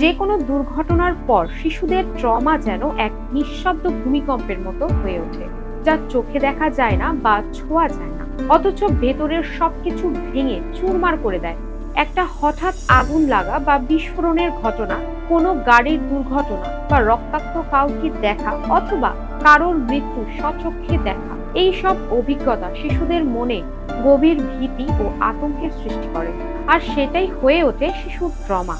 যে কোনো দুর্ঘটনার পর শিশুদের ট্রমা যেন এক নিঃশব্দ ভূমিকম্পের মতো হয়ে ওঠে, যা চোখে দেখা যায় না বা ছোঁয়া যায় না। অথচ ভেতরের সবকিছু ভেঙে চুরমার করে দেয়। একটা হঠাৎ আগুন লাগা বা বিস্ফোরণের ঘটনা, কোনো গাড়ির দুর্ঘটনা বা রক্তাক্ত কাউকে দেখা অথবা কারোর মৃত্যু স্বচক্ষে দেখা এই সব অভিজ্ঞতা শিশুদের মনে গভীর ভীতি ও আতঙ্কের সৃষ্টি করে, আর সেটাই হয়ে ওঠে শিশুর ট্রমা।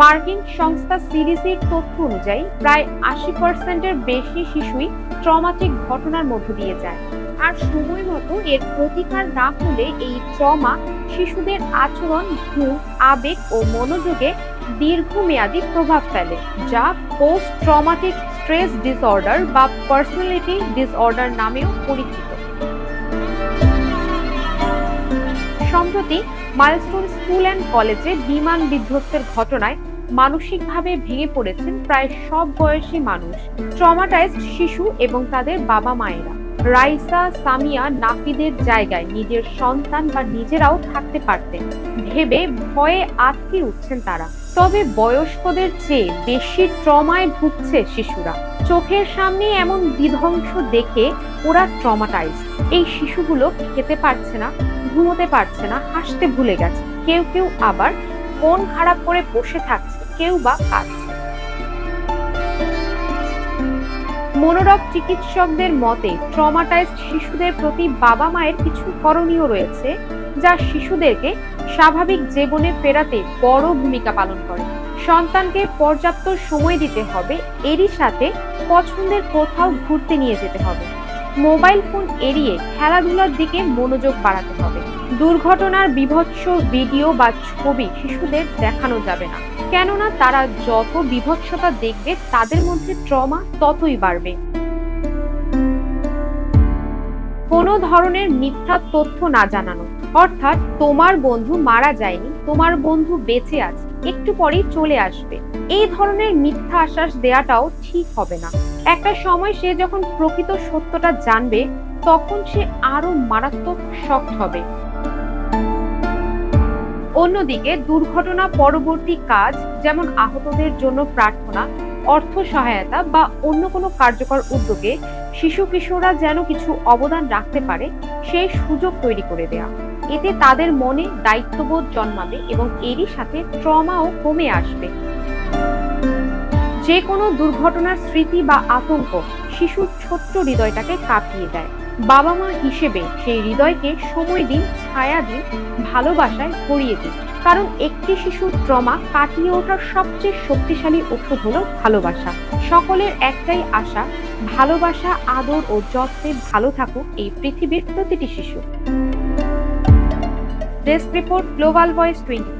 মার্কিন সংস্থা সিডিসির তথ্য অনুযায়ী প্রায় আশি পার্সেন্টের বেশি শিশুই ট্রমাটিক ঘটনার মধ্য দিয়ে যায়। আর সময় মতো এর প্রতিকার না হলে এই ট্রমা শিশুদের আচরণ, ঘুম, আবেগ ও মনোযোগে দীর্ঘমেয়াদী প্রভাব ফেলে, যা পোস্ট ট্রমাটিক স্ট্রেস ডিসঅর্ডার বা পার্সোনালিটি ডিসঅর্ডার নামেও পরিচিত। সম্প্রতি মাইলস্টোন স্কুল অ্যান্ড কলেজে বিমান বিধ্বস্তের ঘটনায় মানসিকভাবে ভেঙে পড়েছেন প্রায় সব বয়সী মানুষ। ট্রমাটাইজড শিশু এবং তাদের বাবা মায়েরা। রাইসা, সামিয়া নাফিদের জায়গায় নিজের সন্তান বা নিজেরাও থাকতে পারতেন। ভেবে ভয়ে আটকে উঠছেন তারা। তবে বয়স্কদের চেয়ে বেশি ট্রমায় ভুগছে শিশুরা। চোখের সামনে এমন বিধ্বংস দেখে ওরা ট্রমাটাইজ এই শিশুগুলো খেতে পারছে না। ঘুমোতে পারছে না, হাসতে ভুলে গেছে। কেউ কেউ আবার মন খারাপ করে বসে থাকছে, কেউ বা কাঁদছে। মনোরোগ চিকিৎসকদের মতে, ট্রমাটাইজড শিশুদের প্রতি বাবা মায়ের কিছু করণীয় রয়েছে, যা শিশুদেরকে স্বাভাবিক জীবনে ফেরাতে বড় ভূমিকা পালন করে। সন্তানকে পর্যাপ্ত সময় দিতে হবে, এরই সাথে পছন্দের কোথাও ঘুরতে নিয়ে যেতে হবে। মোবাইল ফোন এড়িয়ে খেলাধুলার দিকে মনোযোগ বাড়াতে হবে। দুর্ঘটনার বিভৎস ভিডিও বা ছবি শিশুদের দেখানো যাবে না। কেননা তারা যত বিভৎসতা দেখবে, তাদের মধ্যে ট্রমা ততই বাড়বে। কোনো ধরনের মিথ্যা তথ্য না জানানো। অর্থাৎ, তোমার বন্ধু মারা যায়নি, তোমার বন্ধু বেঁচে আছে, একটু পরেই চলে আসবে। এই ধরনের মিথ্যা আশ্বাস দেওয়াটাও ঠিক হবে না। একটা সময় সে যখন প্রকৃত সত্যটা জানবে, তখন সে আরও মারাত্মক শক হবে। অন্যদিকে দুর্ঘটনা পরবর্তী কাজ, যেমন আহতদের জন্য প্রার্থনা, অর্থ সহায়তা বা অন্য কোনো কার্যকর উদ্যোগে শিশু কিশোররা যেন কিছু অবদান রাখতে পারে, সেই সুযোগ তৈরি করে দেয়া। এতে তাদের মনে দায়িত্ববোধ জন্মাবে এবং এরই সাথে ট্রমাও কমে আসবে। যে কোনো দুর্ঘটনার স্মৃতি বা আতঙ্ক শিশুর ছোট্ট হৃদয়টাকে কাঁপিয়ে দেয়। বাবা মা হিসেবে সেই হৃদয়কে সময় দিন, ছায়া দিন, ভালোবাসায় ভরিয়ে দিন। কারণ একটি শিশুর ট্রমা কাটিয়ে ওঠার সবচেয়ে শক্তিশালী ওষুধ হলো ভালোবাসা। সকলের একটাই আশা, ভালোবাসা, আদর ও যত্নে ভালো থাকুক এই পৃথিবীর প্রতিটি শিশু। Desk report, global voice twenty